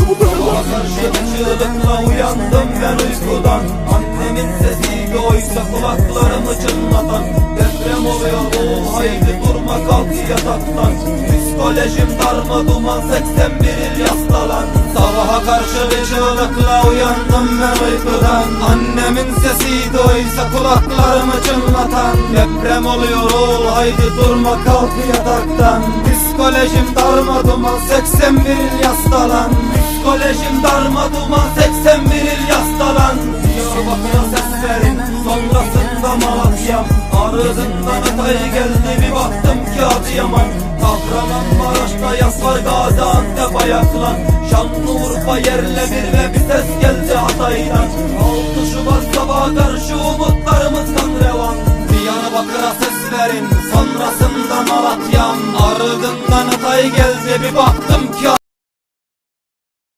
Bu karşı bir çığlıkla uyandım ben uykudan. Annemin sesiydi oysa kulaklarımı çınlatan. Deprem oluyor oğul haydi durma kalk yataktan. Psikolojim darma duman 81 il yaslalan Sabaha karşı bir çığlıkla uyandım ben uykudan. Annemin sesiydi oysa kulaklarımı çınlatan. Deprem oluyor oğul haydi durma kalk yataktan. Psikolojim darma duman 81 il yaslalan Darma duman 81 il yastalan Diyarbakır'a ses verin sonrasında Malatya. Arızından Hatay geldi bir baktım ki Adıyaman. Kahramanmaraş'ta yas var Gaziantep ayaklan. Şanlıurfa yerle bir ve bir ses geldi Hatay'dan. 6 Şubat sabaha karşı umutlarımız kan revan. Diyarbakır'a ses verin sonrasında Malatya'm. Ardından Hatay geldi bir baktım ki